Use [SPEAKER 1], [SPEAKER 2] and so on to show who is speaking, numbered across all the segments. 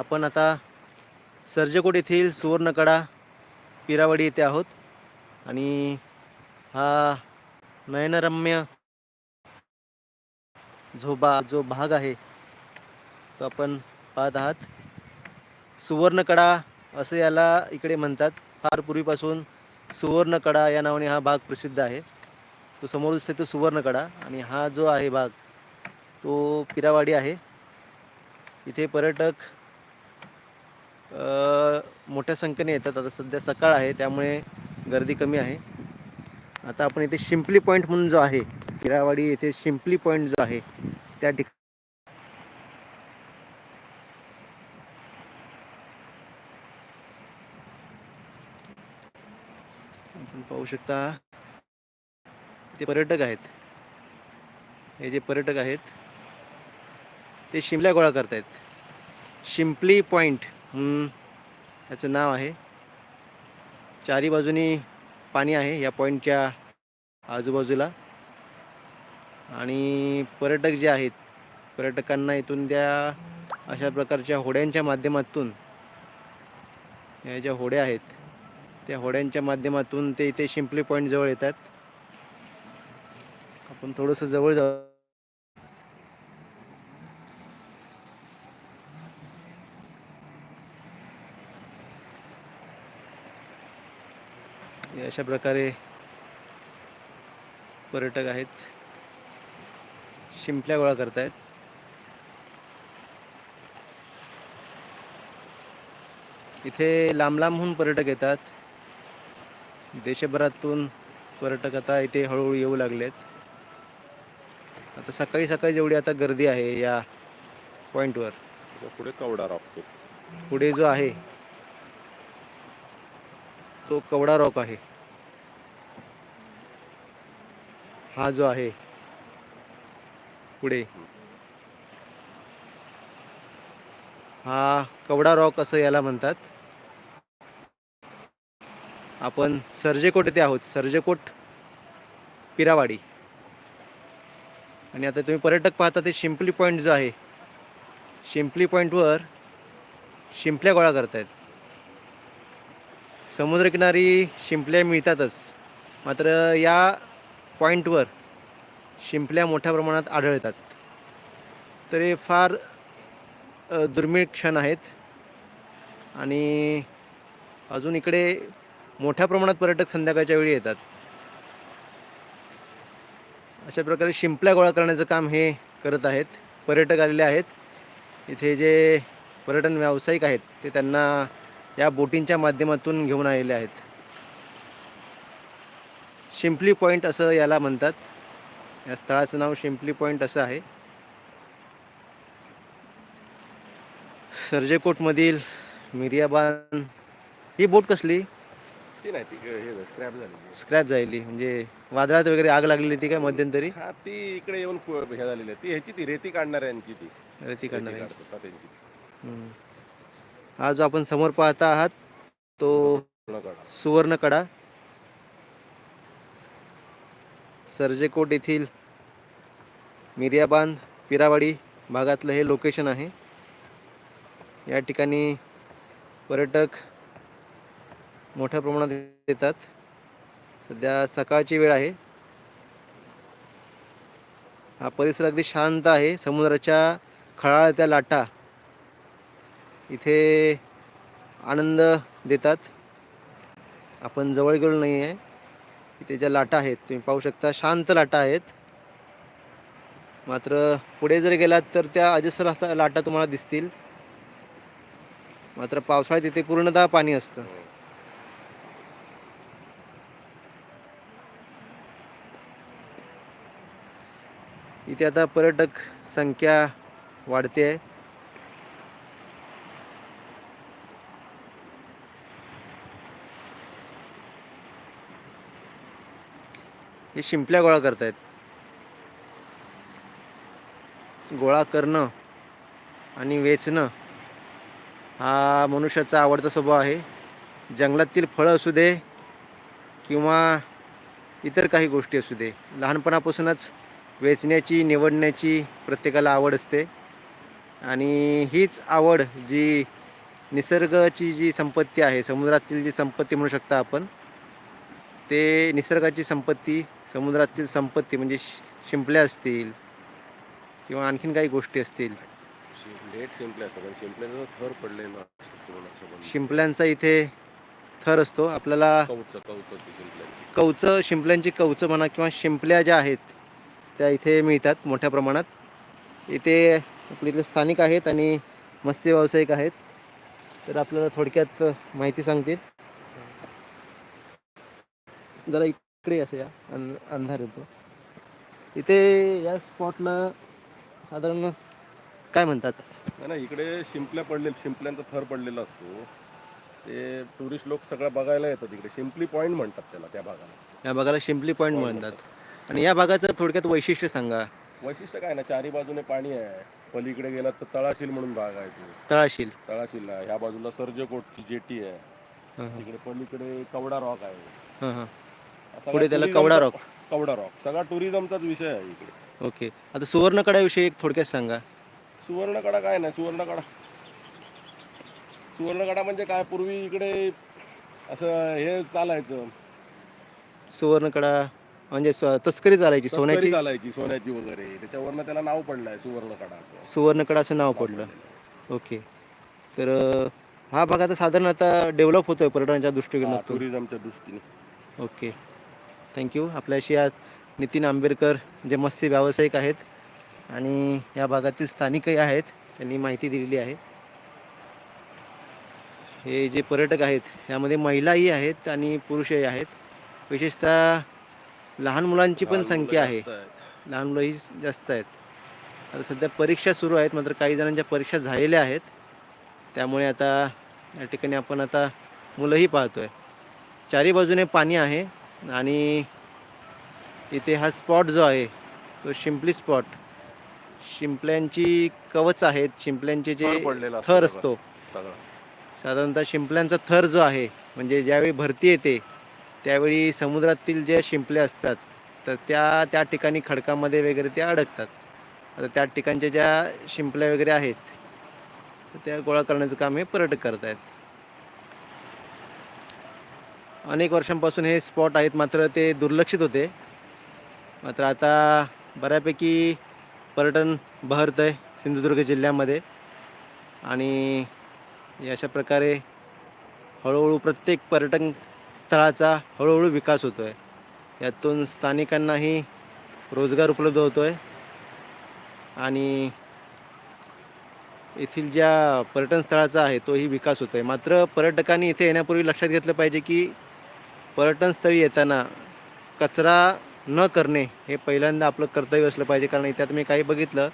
[SPEAKER 1] आपण आता सर्जकोट येथील सुवर्णकडा पिरावडी येथे आहोत. आणि हा नयनरम्य जो बा जो भाग आहे तो आपण पाहत आहात. सुवर्णकडा असं याला इकडे म्हणतात. फार पूर्वीपासून सुवर्णकडा या नावाने हा भाग प्रसिद्ध आहे. तो समोर दिसतो तो सुवर्णकडा आणि हा जो आहे भाग तो पिरावाडी आहे. इथे पर्यटक मोठ्या संख्येने येतात. आता सध्या सकाळ आहे त्यामुळे गर्दी कमी आहे. आता आपण इथे शिंपली पॉईंट म्हणून जो आहे किरावाडी येथे शिंपली पॉईंट जो आहे त्या ठिकाणी आपण पाहू शकता ते पर्यटक आहेत. हे जे पर्यटक आहेत ते शिमल्या गोळा करतायत. शिंपली पॉईंट याचं नाव आहे. चारी बाजूनी पाणी आहे या पॉईंटच्या आजूबाजूला. आणि पर्यटक जे आहेत पर्यटकांना इथून त्या अशा प्रकारच्या होड्यांच्या माध्यमातून या ज्या होड्या आहेत त्या होड्यांच्या माध्यमातून ते इथे शिंपली पॉईंट जवळ येतात. आपण थोडंसं जवळ जाऊ. अशा प्रकारे पर्यटक आहेत. शिंपल्या गोळा करतायत. इथे लांब लांबहून पर्यटक येतात. देशभरातून पर्यटक आता इथे हळूहळू येऊ लागलेत. आता सकाळी सकाळी जेवढी आता गर्दी आहे या पॉईंटवर
[SPEAKER 2] पुढे कवडा राखतो
[SPEAKER 1] पुढे जो आहे तो कवडा रॉक आहे. हा जो आहे. पुढे. हा कवडा रॉक असं याला म्हणतात. आपण सर्जेकोट येथे आहोत. सर्जेकोट पिरावाडी. आणि आता तुम्ही पर्यटक पाहता ते शिंपली पॉईंट जो आहे. शिंपली पॉईंटवर शिंपल्या गोळा करतायत. समुद्रकिनारी शिंपल्या मिळतातच. मात्र या पॉईंटवर शिंपल्या मोठ्या प्रमाणात आढळतात. तर हे फार दुर्मिळ क्षण आहेत. आणि अजून इकडे मोठ्या प्रमाणात पर्यटक संध्याकाळच्या वेळी येतात. अशा प्रकारे शिंपल्या गोळा करण्याचं काम हे करत आहेत. पर्यटक आलेले आहेत. इथे जे पर्यटन व्यावसायिक आहेत ते त्यांना या बोटींच्या माध्यमातून घेऊन आलेले आहेत. शिंपली पॉईंट असं याला म्हणतात. या स्थळाचं नाव शिंपली पॉईंट असं आहे. सर्जेकोटमधील मिरियाबान ही बोट कसली?
[SPEAKER 2] ती नाही ती स्क्रॅप झाली
[SPEAKER 1] स्क्रॅच झालेली म्हणजे वादळात वगैरे आग लागलेली ती काय मध्यंतरी?
[SPEAKER 2] हा ती इकडे येऊन हे झालेली आहे. ती ह्याची ती रेती काढणाऱ्यांची ती.
[SPEAKER 1] रेती काढणार आहे.
[SPEAKER 2] त्यांची.
[SPEAKER 1] हम्म. हा जो आपण समोर पाहता आहात तो
[SPEAKER 2] पूर्ण काढा
[SPEAKER 1] सुवर्णकडा सर्जेकोट येथील मिर्याबांध पिरावाडी भागातलं हे लोकेशन आहे. या ठिकाणी पर्यटक मोठ्या प्रमाणात येतात. सध्या सकाळची वेळ आहे. हा परिसर अगदी शांत आहे. समुद्राच्या खळाळत्या लाटा इथे आनंद देतात. आपण जवळ गेलो नाही आहे इथे ज्या लाटा आहेत तुम्ही पाहू शकता शांत लाटा आहेत. मात्र पुढे जर गेलात तर त्या अजस्र लाटा तुम्हाला दिसतील. मात्र पावसाळ्यात इथे पूर्णतः पाणी असतं. इथे आता पर्यटक संख्या वाढते आहे. हे शिंपल्या गोळा करतायत. गोळा करणं आणि वेचणं हा मनुष्याचा आवडता स्वभाव आहे. जंगलातील फळं असू दे किंवा इतर काही गोष्टी असू दे लहानपणापासूनच वेचण्याची निवडण्याची प्रत्येकाला आवड असते. आणि हीच आवड जी निसर्गाची जी संपत्ती आहे समुद्रातील जी संपत्ती म्हणू शकता आपण ते निसर्गाची संपत्ती समुद्रातील संपत्ती म्हणजे शिंपल्या असतील किंवा आणखीन काही गोष्टी असतील.
[SPEAKER 2] शिंपल्याचं थर पडलेलं
[SPEAKER 1] शिंपल्यांचा इथे थर असतो. आपल्याला
[SPEAKER 2] कवचं शिंपल्यांची.
[SPEAKER 1] कवचं म्हणा किंवा शिंपल्या ज्या आहेत त्या इथे मिळतात मोठ्या प्रमाणात. इथे आपले इथले स्थानिक आहेत आणि मत्स्य व्यावसायिक आहेत. तर आपल्याला थोडक्यात माहिती सांगतील. जरा इकडे असं या अं- अंधार येतो. इथे या स्पॉटला साधारण काय म्हणतात?
[SPEAKER 2] नाही ना इकडे शिंपल्या पडले शिंपल्यांचा थर पडलेला असतो. ते टुरिस्ट लोक सगळं बघायला येतात इकडे. शिंपली पॉईंट म्हणतात त्याला त्या भागाला.
[SPEAKER 1] या भागाला शिंपली पॉईंट म्हणतात. आणि या भागाचं थोडक्यात वैशिष्ट्य सांगा.
[SPEAKER 2] वैशिष्ट्य काय ना चारी बाजूने पाणी आहे. पलीकडे गेलात तर तळाशील म्हणून भाग आहे तो.
[SPEAKER 1] तळाशील.
[SPEAKER 2] तळाशील ह्या बाजूला सर्जकोटची जेटी आहे. तिकडे पलीकडे कवडा रॉक आहे.
[SPEAKER 1] हां हां. पुढे त्याला कवडा रॉक.
[SPEAKER 2] कवडा रॉक सगळा टुरिझमचाच विषय आहे इकडे.
[SPEAKER 1] ओके. आता सुवर्णकड्याविषयी एक थोडक्यात सांगा.
[SPEAKER 2] सुवर्णकडा काय नाही सुवर्णकडा. सुवर्णकडा म्हणजे काय? पूर्वी इकडे असं हे चालायचं.
[SPEAKER 1] सुवर्णकडा म्हणजे तस्करी चालायची
[SPEAKER 2] तस्करी
[SPEAKER 1] सोन्याची?
[SPEAKER 2] चालायची सोन्याची वगैरे. त्याच्यावरनं त्याला नाव पडलंय सुवर्णकडा असं.
[SPEAKER 1] सुवर्णकडा असं नाव पडलं. ओके. तर अं, हा भाग आता साधारण आता डेव्हलप होतोय पर्यटनाच्या दृष्टिकोनातून.
[SPEAKER 2] टुरिझमच्या दृष्टीने.
[SPEAKER 1] ओके. थँक्यू आपल्याशी आज नितीन आंबेडकर जे मत्स्य व्यावसायिक आहेत आणि या भागातील स्थानिकही आहेत त्यांनी माहिती दिलेली आहे. हे जे पर्यटक आहेत यामध्ये महिलाही आहेत आणि पुरुषही आहेत. विशेषतः लहान मुलांची पण संख्या आहे. लहान मुलंही जास्त आहेत. आता सध्या परीक्षा सुरू आहेत मात्र काही जणांच्या परीक्षा झालेल्या आहेत. त्यामुळे आता या ठिकाणी आपण आता मुलंही पाहतोय. चारी बाजूने पाणी आहे. आणि इथे हा स्पॉट जो आहे तो शिंपली स्पॉट. शिंपल्यांची कवच आहेत शिंपल्यांचे जे
[SPEAKER 2] थर असतो
[SPEAKER 1] साधारणतः शिंपल्यांचा थर जो आहे म्हणजे ज्यावेळी भरती येते त्यावेळी समुद्रातील ज्या शिंपल्या असतात तर त्या त्या ठिकाणी खडकामध्ये वगैरे त्या अडकतात. आता त्या ठिकाणच्या ज्या शिंपल्या वगैरे आहेत तर त्या गोळा करण्याचं काम हे पर्यटक करत आहेत अनेक वर्षांपासून हे स्पॉट आहेत मात्र ते दुर्लक्षित होते. मात्र आता बऱ्यापैकी पर्यटन बहरतं आहे सिंधुदुर्ग जिल्ह्यामध्ये. आणि अशा प्रकारे हळूहळू प्रत्येक पर्यटन स्थळाचा हळूहळू विकास होतो आहे यातून स्थानिकांनाही रोजगार उपलब्ध होतो आहे आणि येथील ज्या पर्यटन स्थळाचा आहे तोही विकास होतो आहे मात्र पर्यटकांनी इथे येण्यापूर्वी लक्षात घेतलं पाहिजे की पर्यटनस्थळी येताना कचरा न करणे हे पहिल्यांदा आपलं कर्तव्य असलं पाहिजे. कारण इथे मी काही बघितलं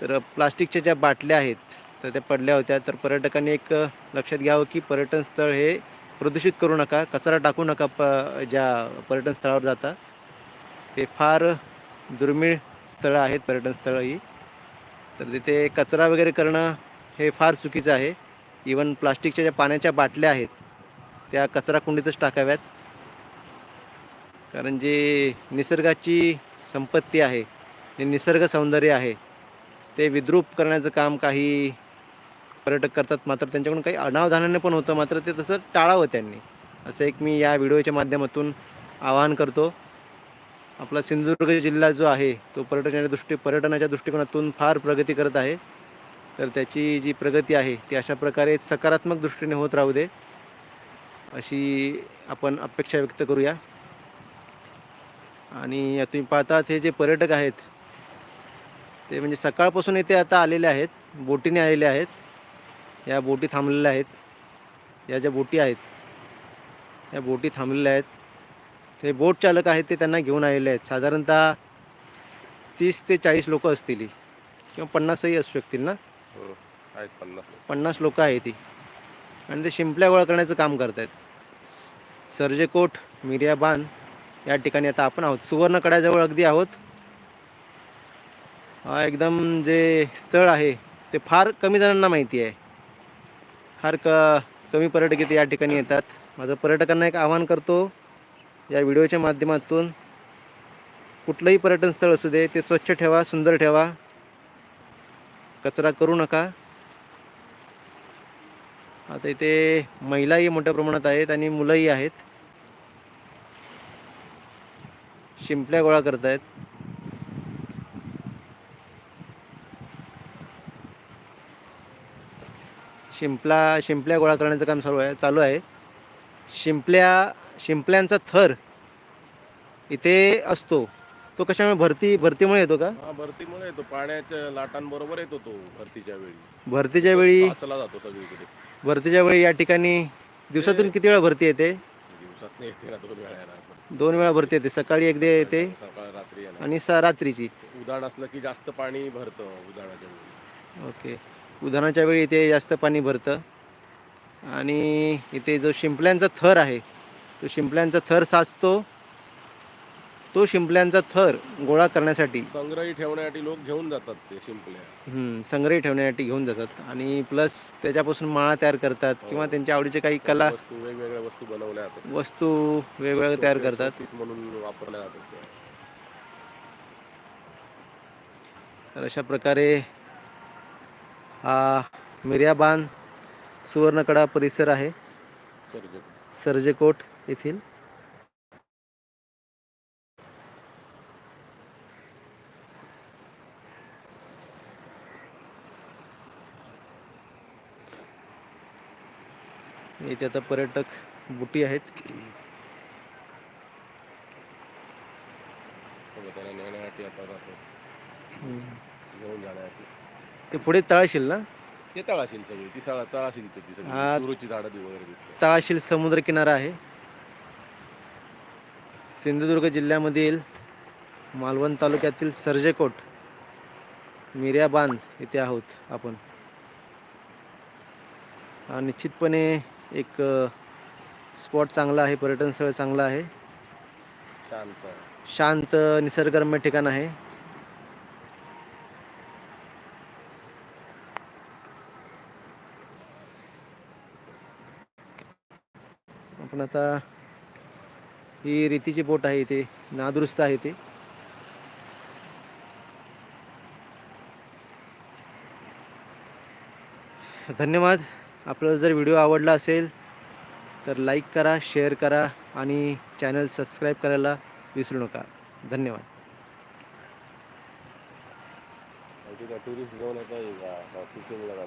[SPEAKER 1] तर प्लास्टिकच्या ज्या बाटल्या आहेत तर त्या पडल्या होत्या. तर पर्यटकांनी एक लक्षात घ्यावं की पर्यटन स्थळ हे प्रदूषित करू नका कचरा टाकू नका प ज्या पर्यटन स्थळावर जाता. ते फार दुर्मिळ स्थळं आहेत पर्यटन स्थळं ही. तर तिथे कचरा वगैरे करणं हे फार चुकीचं आहे. इवन प्लास्टिकच्या ज्या पाण्याच्या बाटल्या आहेत त्या कचरा कुंडीतच टाकाव्यात. कारण जे निसर्गाची संपत्ती आहे जे निसर्ग सौंदर्य आहे ते विद्रूप करण्याचं काम काही पर्यटक करतात. मात्र त्यांच्याकडून काही अनावधानाने पण होतं. मात्र ते तसं टाळावं त्यांनी. असं एक मी या व्हिडिओच्या माध्यमातून आवाहन करतो. आपला सिंधुदुर्ग जिल्हा जो आहे तो पर्यटनाच्या दृष्टी पर्यटनाच्या दृष्टिकोनातून फार प्रगती करत आहे. तर त्याची जी प्रगती आहे ती अशा प्रकारे सकारात्मक दृष्टीने होत राहू दे. अशी आपण अपेक्षा व्यक्त करूया. आणि तुम्ही पाहतात हे जे पर्यटक आहेत ते म्हणजे सकाळपासून इथे आता आलेले आहेत बोटीने आलेले आहेत. या बोटी थांबलेल्या आहेत. या ज्या बोटी आहेत या बोटी थांबलेल्या आहेत. ते बोट चालक आहेत ते त्यांना घेऊन आलेले आहेत. साधारणतः तीस ते चाळीस लोक असतील किंवा पन्नासही असू शकतील ना?
[SPEAKER 2] हो, पन्नास
[SPEAKER 1] पन्नास लोक आहेत ती आणि ते शिंपल्या गोळा करण्याचं काम करत आहेत सर्जेकोट मिर्याबान या ठिकाणी आता आपण आहोत. सुवर्णकड्याजवळ अगदी आहोत. एकदम जे स्थळ आहे ते फार कमी जणांना माहिती आहे. फार क कमी पर्यटक इथे या ठिकाणी येतात. माझं पर्यटकांना एक आवाहन करतो या व्हिडिओच्या माध्यमातून कुठलंही पर्यटन स्थळ असू दे ते स्वच्छ ठेवा सुंदर ठेवा. कचरा करू नका. आता इथे महिलाही मोठ्या प्रमाणात आहेत आणि मुलंही आहेत. शिंपल्या गोळा करत आहेत शिंपला शिंपल्या गोळा करण्याचं काम चालू आहे चालू आहे. शिंपल्या शिंपल्यांचा थर इथे असतो. तो कशामुळे भरती भरतीमुळे येतो का?
[SPEAKER 2] हा भरतीमुळे येतो. पाण्याच्या लाटांबरोबर येतो तो भरतीच्या वेळी.
[SPEAKER 1] भरतीच्या वेळी
[SPEAKER 2] वाचला जातो सगळीकडे.
[SPEAKER 1] भरतीच्या वेळी या ठिकाणी दिवसातून किती वेळा भरती येते?
[SPEAKER 2] दिवसात येते ना दोन वेळा येणार
[SPEAKER 1] दोन वेळा भरती येते सकाळी एकदा येते
[SPEAKER 2] सकाळ रात्री येणार.
[SPEAKER 1] आणि सा रात्रीची.
[SPEAKER 2] उदाहरण असलं की जास्त पाणी भरतं उदाहरणाच्या वेळी.
[SPEAKER 1] ओके. उधाणाच्या वेळी इथे जास्त पाणी भरतं. आणि इथे जो शिंपल्यांचा थर आहे तो शिंपल्यांचा थर साचतो. तो शिंपल्यांचा थर गोळा करण्यासाठी.
[SPEAKER 2] संग्रही ठेवण्यासाठी लोक घेऊन जातात ते शिंपल्या.
[SPEAKER 1] हम्म, संग्रही ठेवण्यासाठी घेऊन जातात. आणि प्लस त्याच्यापासून माळा तयार करतात किंवा त्यांच्या आवडीचे काही कला
[SPEAKER 2] वस्तू वेगवेगळ्या वस्तू बनवल्या जातात.
[SPEAKER 1] वस्तू वेगवेगळ्या तयार करतात.
[SPEAKER 2] म्हणून वापरल्या जातात त्या.
[SPEAKER 1] तर अशा प्रकारे हा मिर्याबान सुवर्णकडा परिसर आहे.
[SPEAKER 2] सर्जक
[SPEAKER 1] सर्जेकोट येथील. इथे आता पर्यटक बुटी आहेत.
[SPEAKER 2] सगळं जाण्यासाठी.
[SPEAKER 1] ते पुढे तळाशील ना?
[SPEAKER 2] ते तळाशील सगळी ती सळा तळाशीलची ती सगळी.
[SPEAKER 1] हा.
[SPEAKER 2] सुरूची झाडं ती वगैरे
[SPEAKER 1] तळाशील समुद्र किनारा आहे. सिंधुदुर्ग जिल्ह्यामधील मालवण तालुक्यातील सर्जेकोट मिर्या बांध इथे आहोत आपण. हा निश्चितपणे एक स्पॉट चांगला आहे पर्यटन स्थळ चांगलं आहे.
[SPEAKER 2] शांत.
[SPEAKER 1] शांत निसर्गरम्य ठिकाण आहे. आपण आता ही रेतीची बोट आहे इथे. नादुरुस्त आहे ते. धन्यवाद. आपल्याला जर व्हिडिओ आवडला असेल तर लाईक करा शेअर करा आणि चॅनल सबस्क्राईब करायला विसरू नका. धन्यवाद.
[SPEAKER 2] टुरिस्ट घेऊन येतात फिशिंगला